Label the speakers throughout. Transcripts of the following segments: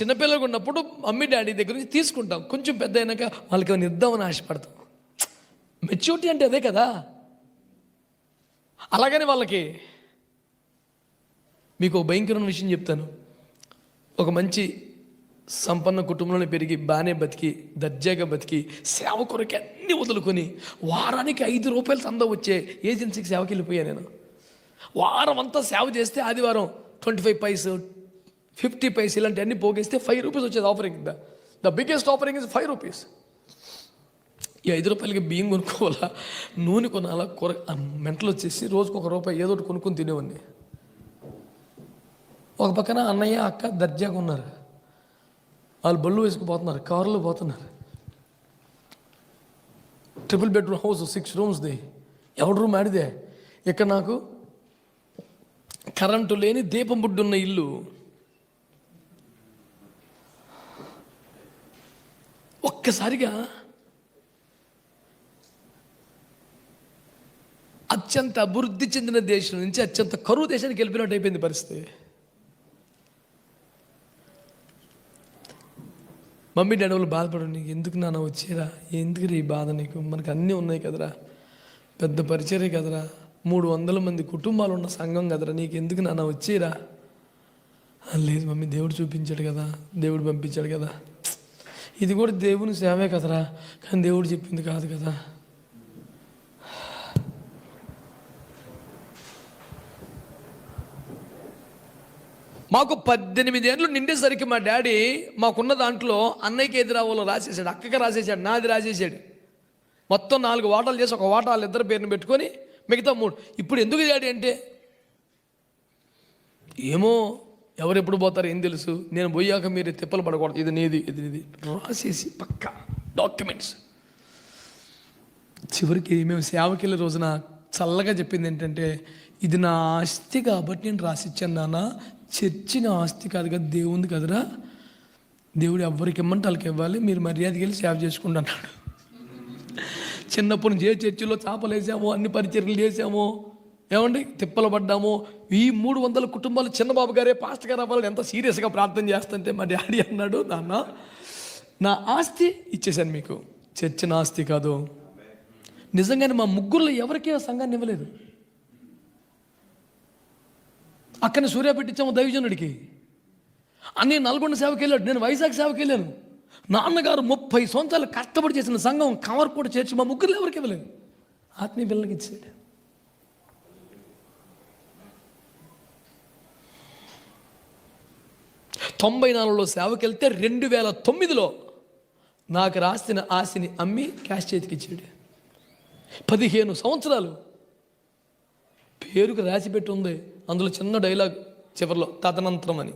Speaker 1: చిన్నపిల్లలు ఉన్నప్పుడు mummy daddy దగ్గర నుంచి తీసుకుంటాం. కొంచెం పెద్ద అయినాక వాళ్ళకి ఏమైనా ఇద్దామని ఆశపడతాం. మెచ్యూరిటీ అంటే అదే కదా. అలాగని వాళ్ళకి మీకు ఒక భయంకరమైన విషయం చెప్తాను. ఒక మంచి సంపన్న కుటుంబంలో పెరిగి బాగానే బతికి దర్జాగా బతికి సేవ కొరకు అన్ని వదులుకొని వారానికి ఐదు రూపాయలు సంద వచ్చే ఏజెన్సీకి సేవకి వెళ్ళిపోయాను నేను. వారం అంతా సేవ చేస్తే ఆదివారం twenty five paise fifty paise ఇలాంటి అన్ని పోగేస్తే ఫైవ్ రూపీస్ వచ్చేది offering the the biggest offering is five rupees ఈ ఐదు రూపాయలకి బియ్యం కొనుక్కోవాలా? నూనె కొనాలా? కూర మెంటలు వచ్చేసి రోజుకు ఒక రూపాయి ఏదో ఒకటి కొనుక్కొని తినేవాడిని. ఒక పక్కన అన్నయ్య అక్క దర్జాగా ఉన్నారు. వాళ్ళు బళ్ళు వేసుకుపోతున్నారు కారులో పోతున్నారు. ట్రిపుల్ బెడ్రూమ్ హౌస్ సిక్స్ రూమ్స్ది ఎవరి రూమ్ ఆడిదే? ఇక్కడ నాకు కరెంటు లేని దీపం బుడ్డున్న ఇల్లు. ఒక్కసారిగా అత్యంత అభివృద్ధి చెందిన దేశం నుంచి అత్యంత కరువు దేశానికి వెళ్ళిపోయినట్టు అయిపోయింది పరిస్థితి. మమ్మీ డాడీ వాళ్ళు బాధపడు నీకు ఎందుకు నాన్న వచ్చేరా? ఎందుకు ఈ బాధ నీకు? మనకు అన్నీ ఉన్నాయి కదరా. పెద్ద పరిచర్య కదరా. మూడు వందల మంది కుటుంబాలు ఉన్న సంఘం కదరా. నీకు ఎందుకు నాన్న వచ్చేరా? లేదు మమ్మీ దేవుడు చూపించాడు కదా. దేవుడు పంపించాడు కదా. ఇది కూడా దేవుని సేవే కదరా. కానీ దేవుడు చెప్పింది కాదు కదా. మాకు పద్దెనిమిది ఏళ్ళు నిండేసరికి మా డాడీ మాకున్న దాంట్లో అన్నయ్యకి ఏది రావాలో రాసేసాడు అక్కకి రాసేసాడు నాది రాసేసాడు. మొత్తం నాలుగు వాటాలు చేసి ఒక వాటా వాళ్ళిద్దరు పేరుని పెట్టుకొని మిగతా మూడు. ఇప్పుడు ఎందుకు డాడీ అంటే? ఏమో ఎవరెప్పుడు పోతారో ఏం తెలుసు? నేను పోయాక మీరు తిప్పలు పడకూడదు. ఇది నీది ఇది నీది. రాసేసి పక్క డాక్యుమెంట్స్. చివరికి మేము సేవకి వెళ్ళే రోజున చల్లగా చెప్పింది ఏంటంటే ఇది నా ఆస్తి కాబట్టి నేను రాసిచ్చాను నాన్న. చర్చి నా ఆస్తి కాదు కదా దేవుంది కదరా. దేవుడు ఎవరికి ఇమ్మంటే వాళ్ళకి ఇవ్వాలి. మీరు మర్యాదకి వెళ్ళి సేవ చేసుకుంటూ అన్నాడు. చిన్నప్పటి నుంచి ఏ చర్చిలో చేపలు వేసామో అన్ని పరిచర్లు చేసామో ఏమండి? తిప్పలు పడ్డాము. ఈ మూడు వందల కుటుంబాలు చిన్నబాబు గారే పాస్ట్ గారు అవ్వాలని ఎంత సీరియస్గా ప్రార్థన చేస్తుంటే మా డాడీ అన్నాడు నాన్న నా ఆస్తి ఇచ్చేసాను మీకు. చర్చిన ఆస్తి కాదు. నిజంగానే మా ముగ్గురులో ఎవరికీ ఆ సంఘాన్ని ఇవ్వలేదు. అక్కడిని సూర్య ఇచ్చాము దైవజనుడికి. అన్నీ నల్గొండ సేవకి వెళ్ళాడు నేను వైజాగ్ సేవకి వెళ్ళాను నాన్నగారు ముప్పై సంవత్సరాలు కష్టపడి చేసిన సంఘం కవర్ కూడా చేర్చి మా ముగ్గురు ఎవరికి ఇవ్వలేదు. ఆత్మీయ పిల్లలకి ఇచ్చాడు తొంభై నాలుగులో సేవకెళ్తే రెండు వేల తొమ్మిదిలో నాకు రాసిన ఆశని అమ్మి క్యాష్ చేతికి ఇచ్చాడు. పదిహేను సంవత్సరాలు పేరుకు రాసిపెట్టి ఉంది. అందులో చిన్న డైలాగ్ చివరిలో తదనంతరం అని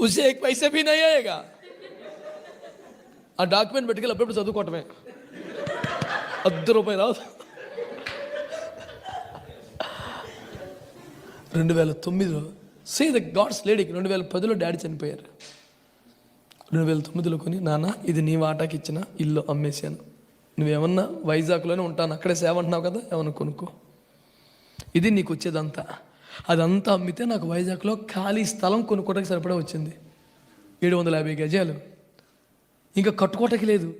Speaker 1: ఉసే పైసా భీ నయ్యేగా ఆ డాక్యుమెంట్ పెట్టుకెళ్ళి అప్పుడప్పుడు చదువుకోవటమే. అర్ధ రూపాయి రాదు. రెండు వేల తొమ్మిదిలో సే ద గాడ్స్ లేడీకి రెండు వేల పదిలో డాడీ చనిపోయారు. రెండు వేల తొమ్మిదిలో కొని నాన్న ఇది నీ వాటాకి ఇచ్చిన ఇల్లు అమ్మేశాను. నువ్వేమన్నా వైజాగ్లోనే ఉంటాను అక్కడే సేవ అంటున్నావు కదా ఏమన్నా కొనుక్కో. ఇది నీకు వచ్చేదంతా. అదంతా అమ్మితే నాకు వైజాగ్లో ఖాళీ స్థలం కొనుక్కోవడానికి సరిపడా వచ్చింది. ఏడు వందల యాభై గజాలు. ఇంకా కట్టుకోవటానికి లేదు.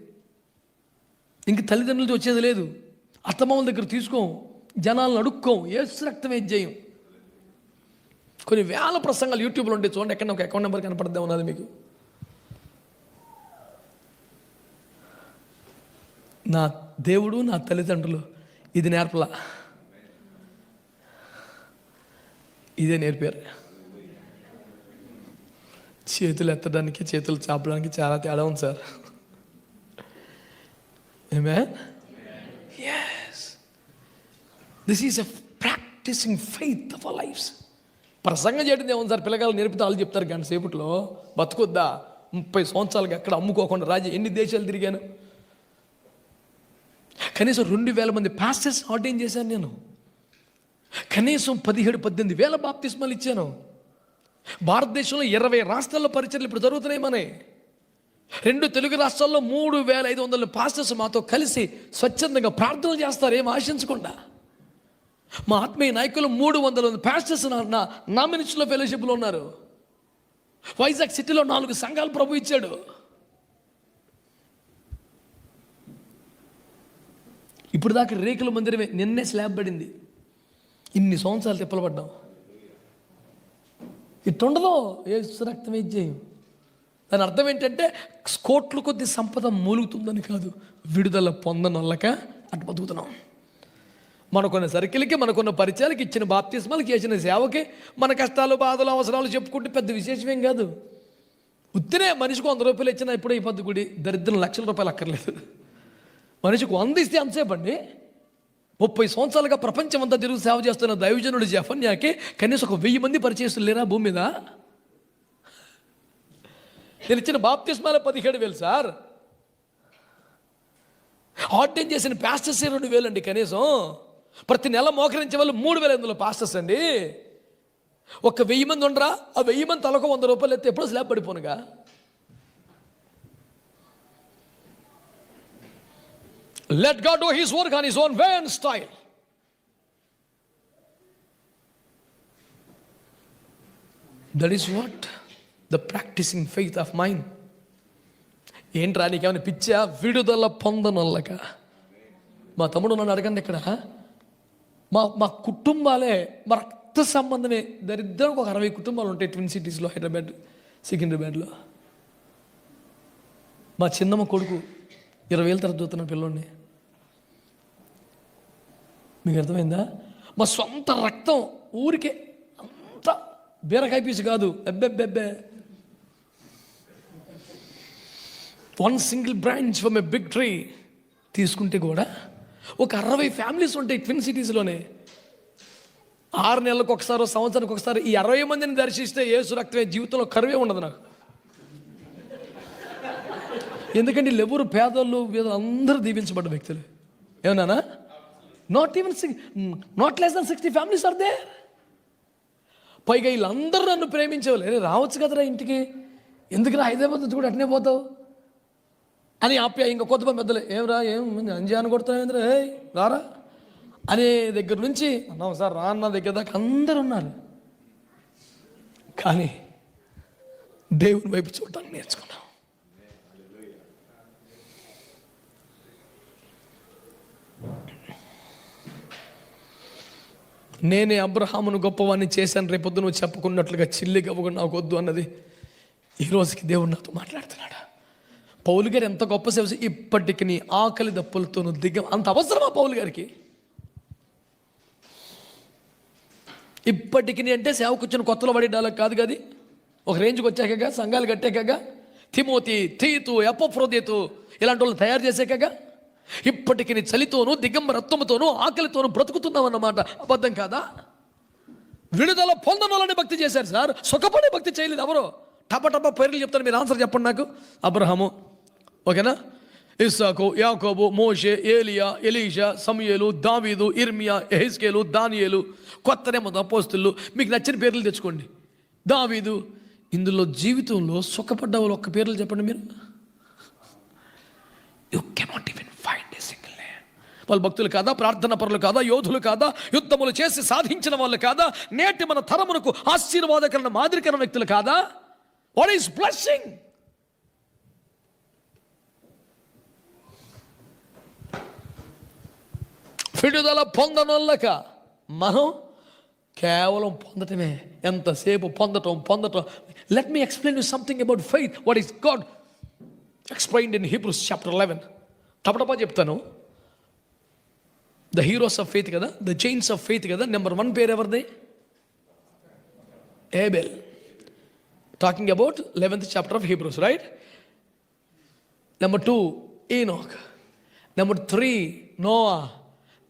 Speaker 1: ఇంక తల్లిదండ్రులతో వచ్చేది లేదు. అత్తమామల దగ్గర తీసుకోం. జనాలను అడుక్కోం. ఏ రక్తం ఏం చేయం కొన్ని వేల ప్రసంగాలు యూట్యూబ్లో ఉంటే చూడండి ఎక్కడ ఒక అకౌంట్ నెంబర్ కనపడద్దా ఉన్నది మీకు. నా దేవుడు నా తల్లిదండ్రులు ఇది నేర్పలా? ఇదే నేర్పారు. చేతులు ఎత్తడానికి చేతులు చాపడానికి చాలా తేడా ఉంది సార్. ఏమే yes this is a practising faith of lifes ప్రసంగం చేయడం ఏముంది సార్? పిల్లగాళ్ళు నేర్పితే వాళ్ళు చెప్తారు గంట సేపట్లో బతుకొద్దా? ముప్పై సంవత్సరాలకి అక్కడ అమ్ముకోకుండా రాజు ఎన్ని దేశాలు తిరిగాను? కనీసం రెండు వేల మంది పాస్టర్స్ ఆర్డైన్ చేశాను నేను. కనీసం పదిహేడు పద్దెనిమిది వేల బాప్తిస్మాలు ఇచ్చాను. భారతదేశంలో ఇరవై రాష్ట్రాల్లో పరిచయలు ఇప్పుడు జరుగుతున్నాయి మనే రెండు తెలుగు రాష్ట్రాల్లో మూడు వేల ఐదు వందల పాస్టర్స్ మాతో కలిసి స్వచ్ఛందంగా ప్రార్థనలు చేస్తారు ఏం ఆశించకుండా. మా ఆత్మీయ నాయకులు మూడు వందల మంది ప్యాస్టర్స్ నా నా నా ఫెలోషిప్లో ఉన్నారు. వైజాగ్ సిటీలో నాలుగు సంఘాలు ప్రభు ఇచ్చాడు. ఇప్పుడు దాకా రేకుల మందిరమే నిన్నే స్లాబ్ పడింది. ఇన్ని సంవత్సరాలు తిప్పలపడ్డాం ఇట్టుండదో ఏ రక్తం చేయం? దాని అర్థం ఏంటంటే కోట్ల కొద్ది సంపద మూలుగుతుందని కాదు విడుదల పొందనొల్లక అటు బతుకుతున్నాం. మనకున్న సర్కిల్కి మనకున్న పరిచయాలకి ఇచ్చిన బాప్తిస్మాలకి చేసిన సేవకి మన కష్టాలు బాధలు అవసరాలు చెప్పుకుంటే పెద్ద విశేషమేం కాదు. ఉత్తినే మనిషికి వంద రూపాయలు ఇచ్చినా ఇప్పుడు ఈ గుడి దరిద్రం లక్షల రూపాయలు అక్కర్లేదు. మనిషికి వంద ఇస్తే అంతసేపు అండి? ముప్పై సంవత్సరాలుగా ప్రపంచం అంతా తిరుగు సేవ చేస్తున్న దైవజనుడు జఫన్యాకి కనీసం ఒక వెయ్యి మంది పరిచయస్తులు లేరా భూమి మీద? నేను ఇచ్చిన బాప్తిస్మాల పదిహేడు వేలు సార్. ఆర్డైన్ చేసిన ప్యాస్టర్సే రెండు వేలు అండి కనీసం. ప్రతి నెల మోకరించే వాళ్ళు మూడు వేల ఎనిమిదిలో పాస్టర్స్ అండి. ఒక వెయ్యి మంది ఉండరా? ఆ వెయ్యి మంది తలకు వంద రూపాయలు ఎత్తే ఎప్పుడో slab పడిపోనుగా? Let God do his work on his own way and style that is what the practising faith of mind ఏంట్రా నీకేమైనా పిచ్చా? విడుదల పొందనొల్లక. మా తమ్ముడు నన్ను అడగండి ఇక్కడ మా మా కుటుంబాలే మా రక్త సంబంధమే దరిద్రం ఒక అరవై కుటుంబాలు ఉంటాయి ట్విన్ సిటీస్లో హైదరాబాద్ సికింద్రాబాద్లో మా చిన్నమ్మ కొడుకు ఇరవై ఏళ్ళ తర్వాత చూస్తున్న పిల్లోడిని. మీకు అర్థమైందా? మా సొంత రక్తం ఊరికే అంత బీరకాయ పీసు కాదు. ఎబ్బెబ్బెబ్బే one single branch from a big tree తీసుకుంటే కూడా ఒక అరవై ఫ్యామిలీస్ ఉంటాయి ట్విన్ సిటీస్లోనే ఆరు నెలలకు ఒకసారి సంవత్సరానికి ఒకసారి ఈ అరవై మందిని దర్శిస్తే ఏసు రక్తమే జీవితంలో కరువే ఉండదు నాకు. ఎందుకంటే వీళ్ళెవరు పేదోళ్ళు వీళ్ళు అందరూ దీవించబడ్డ వ్యక్తులు. ఏమన్నానా? Not even six not less than sixty families are they పైగా వీళ్ళందరూ నన్ను ప్రేమించేవాళ్ళు. రావచ్చు కదరా ఇంటికి? ఎందుకురా హైదరాబాద్ నుంచి కూడా అట్నే పోతావు? అని ఆప్యా ఇంకా పెద్దలే పెద్దలు ఏమరా ఏం? అంజాను కొడతావు ఏ రారా? అనే దగ్గర నుంచి అన్నాం సార్ రా అన్న దగ్గర దాకా అందరు ఉన్నారు. కానీ దేవుని వైపు చూడటానికి నేర్చుకున్నాం. నేనే అబ్రహామును గొప్పవాణ్ణి చేశాను. రేపొద్దు నువ్వు చెప్పుకున్నట్లుగా చిల్లి గవ్వకుండా నాకు వద్దు అన్నది ఈ రోజుకి దేవుడు నాతో మాట్లాడుతున్నాడు? పౌలు గారు ఎంత గొప్ప సేవ ఇప్పటికీ ఇప్పటికి ఆకలి దప్పులతోను దిగ. అంత అవసరమా పౌలు గారికి? ఇప్పటికి అంటే సేవకు వచ్చిన కొత్తలో పడే డైలాగ్ కాదు కదా ఒక రేంజ్కి వచ్చాకగా సంఘాలు కట్టాకగా తిమోతి తీతు ఎప్పఫ్రోదేతు ఇలాంటి వాళ్ళు తయారు చేసాకగా ఇప్పటికి నీ చలితోనూ దిగంబరత్వముతోనూ ఆకలితోనూ బ్రతుకుతున్నామన్నమాట అబద్ధం కాదా? విడుదల పొందనాలని భక్తి చేశారు సార్. సుఖపడే భక్తి చేయలేదు ఎవరు. టప టప పేర్లు చెప్తాను మీరు ఆన్సర్ చెప్పండి నాకు. అబ్రహము ఓకేనా? ఇస్సాకు యాకోబు మోషే ఏలియా ఎలీషా సమయలు దావీదు ఇర్మియా ఎహిస్కేలు దానియేలు కొత్త నెమ్మది పోస్తులు మీకు నచ్చిన పేర్లు తెచ్చుకోండి. దావీదు ఇందులో జీవితంలో సుఖపడ్డ వాళ్ళు ఒక్క పేర్లు చెప్పండి మీరు. You cannot even find a single name వాళ్ళు భక్తులు కాదా ప్రార్థన పరులు కాదా యోధులు కాదా యుద్ధములు చేసి సాధించిన వాళ్ళు కాదా నేటి మన తరమునకు ఆశీర్వాదకరణ మాదిరికరణ వ్యక్తులు కాదా? వాట్ ఈస్ బ్లెస్సింగ్ విడుదల పొందనొల్లక. మనం కేవలం పొందటమే. ఎంతసేపు పొందటం పొందటం. Let me explain you something about faith what is God explained in Hebrews chapter eleven టపటపా చెప్తాను. ద హీరోస్ ఆఫ్ ఫెయిత్ కదా? ద చైన్స్ ఆఫ్ ఫెయిత్ కదా? నెంబర్ వన్ పేరు ఎవరిది? Abel talking about eleventh chapter of Hebrews right number two Enoch number three Noah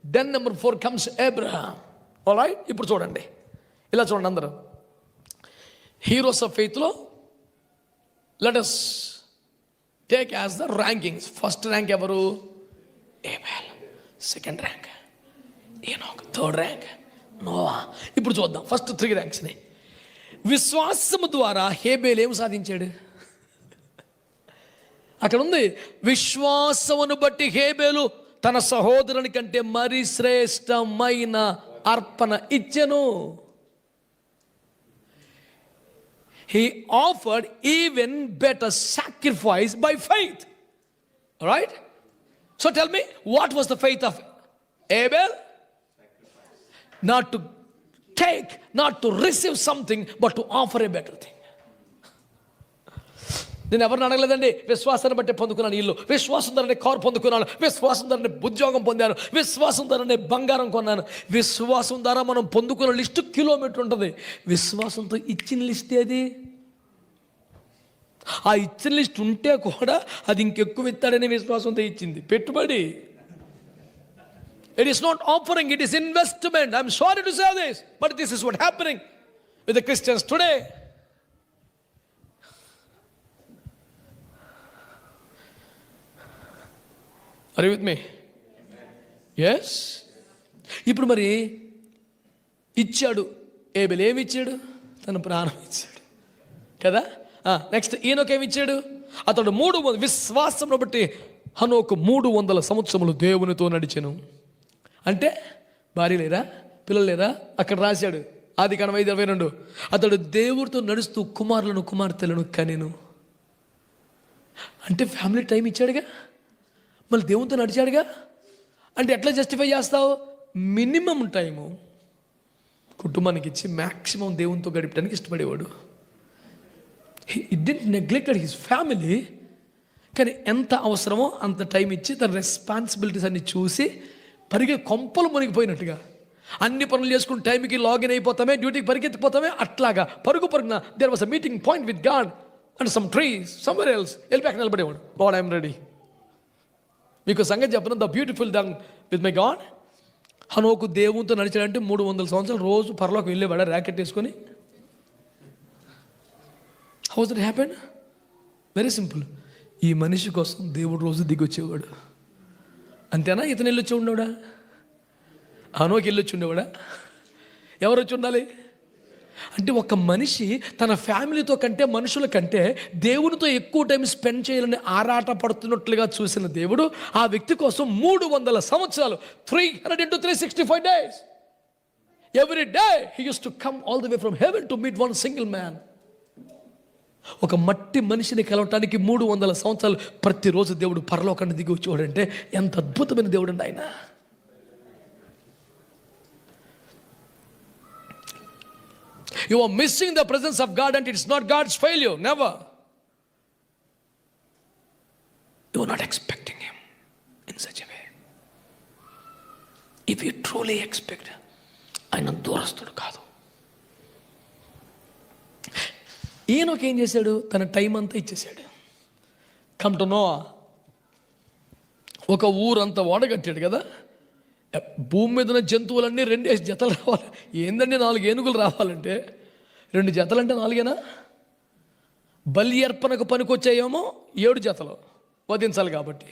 Speaker 1: then number four comes Abraham right ఇప్పుడు చూడండి. ఇలా చూడండి అందరూ. Heroes of ఫెయిత్లో let us take as the rankings first rank ఎవరు? Abel second rank Enoch third rank Noah ఇప్పుడు చూద్దాం. First three ర్యాంక్స్ని విశ్వాసము ద్వారా హేబేల్ ఏం సాధించాడు? అక్కడ ఉంది. విశ్వాసమును బట్టి హేబేలు తన సహోదరుని కంటే మరి శ్రేష్టమైన అర్పణ ఇచ్చెను he offered even better sacrifice by faith. All right? So tell me, what was the faith of Abel? Not to take, not to receive something, but to offer a better thing. నేను ఎవరిని అడగలేదండి? విశ్వాసాన్ని బట్టి పొందుకున్నాను ఇల్లు. విశ్వాసం ధరనే car పొందుకున్నాను. విశ్వాసం ధరనే ఉద్యోగం పొందాను. విశ్వాసం ధరనే బంగారం కొన్నాను. విశ్వాసం ద్వారా మనం పొందుకున్న లిస్టు కిలోమీటర్ ఉంటుంది. విశ్వాసంతో ఇచ్చిన లిస్ట్ ఏది? ఆ ఇచ్చిన లిస్ట్ ఉంటే కూడా అది ఇంకెక్కువ ఇస్తాడని విశ్వాసంతో ఇచ్చింది. పెట్టుబడి. It is not offering it is investment I'm sorry to save this but this is what happening with Christians today అరే విత్ మీ ఎస్ ఇప్పుడు మరి ఇచ్చాడు. ఏబెల్ ఏమి ఇచ్చాడు? తన ప్రాణం ఇచ్చాడు. కదా? నెక్స్ట్ ఈయనకేమి ఇచ్చాడు? అతడు మూడు వంద విశ్వాసంలో బట్టి హనోకు మూడు వందల సంవత్సరములు దేవునితో నడిచాను. అంటే భార్య లేరా? పిల్లలు లేరా? అక్కడ రాశాడు. ఆది కణం ఐదు ఇరవై రెండు. అతడు దేవుడితో నడుస్తూ కుమారులను కుమార్తెలను కనెను. అంటే ఫ్యామిలీ టైం ఇచ్చాడుగా? మళ్ళీ దేవునితో నడిచాడుగా? అంటే ఎట్లా జస్టిఫై చేస్తావు? మినిమం టైము కుటుంబానికి ఇచ్చి మ్యాక్సిమం దేవునితో గడపడానికి ఇష్టపడేవాడు. డింట్ నెగ్లెక్టెడ్ హిస్ ఫ్యామిలీ కానీ ఎంత అవసరమో అంత టైం ఇచ్చి తన రెస్పాన్సిబిలిటీస్ అన్ని చూసి పరిగె కొంపలు మునిగిపోయినట్టుగా. అన్ని పనులు చేసుకుని టైంకి లాగిన్ అయిపోతామే డ్యూటీకి పరిగెత్తిపోతామే అట్లాగా పరుగు పరుగున there was a meeting point with God and some trees somewhere else వెళ్ళి పక్కన నిలబడేవాడు. లాడ్ ఐఎమ్ రెడీ మీకు సంగతి చెప్పను the beautiful thing with my God హనోకు దేవునితో నడిచాడంటే మూడు వందల సంవత్సరాలు రోజు పరలోకి వెళ్ళేవాడు ర్యాకెట్ వేసుకొని. How's it happen very simple ఈ మనిషి కోసం దేవుడు రోజు దిగి వచ్చేవాడు అంతేనా? ఇతను వెళ్ళొచ్చి ఉండేవాడా? హనోకి వెళ్ళొచ్చి ఉండేవాడా? ఎవరు వచ్చి ఉండాలి? అంటే ఒక మనిషి తన ఫ్యామిలీతో కంటే మనుషుల కంటే దేవునితో ఎక్కువ టైం స్పెండ్ చేయాలని ఆరాట పడుతున్నట్లుగా చూసిన దేవుడు ఆ వ్యక్తి కోసం మూడు వందల సంవత్సరాలు three hundred into three sixty five days every day he used to come all the way from heaven to meet one single man ఒక మట్టి మనిషిని కలవటానికి మూడు వందల సంవత్సరాలు ప్రతిరోజు దేవుడు పరలోకాన్ని దిగి వచ్చేవాడంటే ఎంత అద్భుతమైన దేవుడు అండి ఆయన. You are missing the presence of God and it's not God's failure never you not expecting him in such way if you truly expect ఆయన దూరస్తుడు కాదు. ఈయనకి ఏం చేశాడు? తన టైం అంతా ఇచ్చేసాడు కమ్ టు నో ఒక ఊరంతా ఓడగట్టాడు కదా. భూమి మీద ఉన్న జంతువులన్నీ రెండేసి జతలు రావాలి. ఏందండి నాలుగు ఏనుగులు రావాలంటే? రెండు జతలంటే నాలుగేనా? బలి అర్పణకు పనికొచ్చాయేమో ఏడు జతలు వధించాలి కాబట్టి.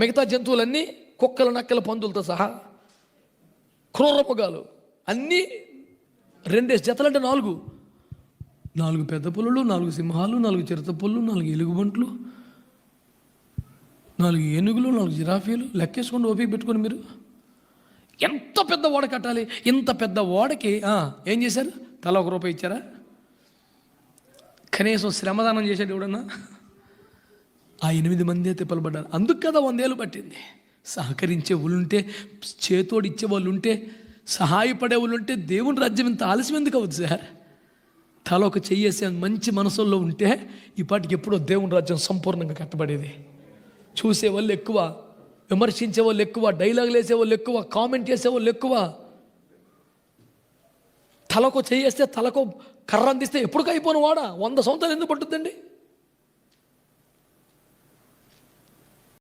Speaker 1: మిగతా జంతువులన్నీ కుక్కలు నక్కల పందులతో సహా క్రూరముగాలు. అన్నీ రెండేసి జతలంటే నాలుగు. నాలుగు పెద్ద పులులు నాలుగు సింహాలు నాలుగు చిరుత పుల్లు నాలుగు ఎలుగుబంట్లు నాలుగు ఏనుగులు నాలుగు జిరాఫీలు లెక్కేసుకొని ఓపిక పెట్టుకోండి మీరు. ఎంత పెద్ద ఓడ కట్టాలి? ఇంత పెద్ద ఓడకి ఏం చేశారు? తల ఒక రూపాయి ఇచ్చారా? కనీసం శ్రమదానం చేశాడు ఎవడన్నా? ఆ ఎనిమిది మంది తిప్పలబడ్డారు. అందుకు కదా వందేళ్ళు పట్టింది. సహకరించే ఉంటే చేతోడు ఇచ్చే వాళ్ళు ఉంటే సహాయపడే వాళ్ళు ఉంటే దేవుని రాజ్యం ఇంత ఆలస్యం ఎందుకు అవ్వదు సార్? తల ఒక చెయ్యేసే మంచి మనసుల్లో ఉంటే ఈ పాటికి ఎప్పుడో దేవుని రాజ్యం సంపూర్ణంగా కట్టబడేది. చూసే వాళ్ళు ఎక్కువ విమర్శించే వాళ్ళు ఎక్కువ డైలాగులు వేసే వాళ్ళు ఎక్కువ కామెంట్ చేసే వాళ్ళు ఎక్కువ. తలకు చేయేస్తే తలకు కర్ర అందిస్తే ఎప్పుడు అయిపోను వాడా? వంద సంవత్సరాలు ఎందుకు పట్టుద్దండి?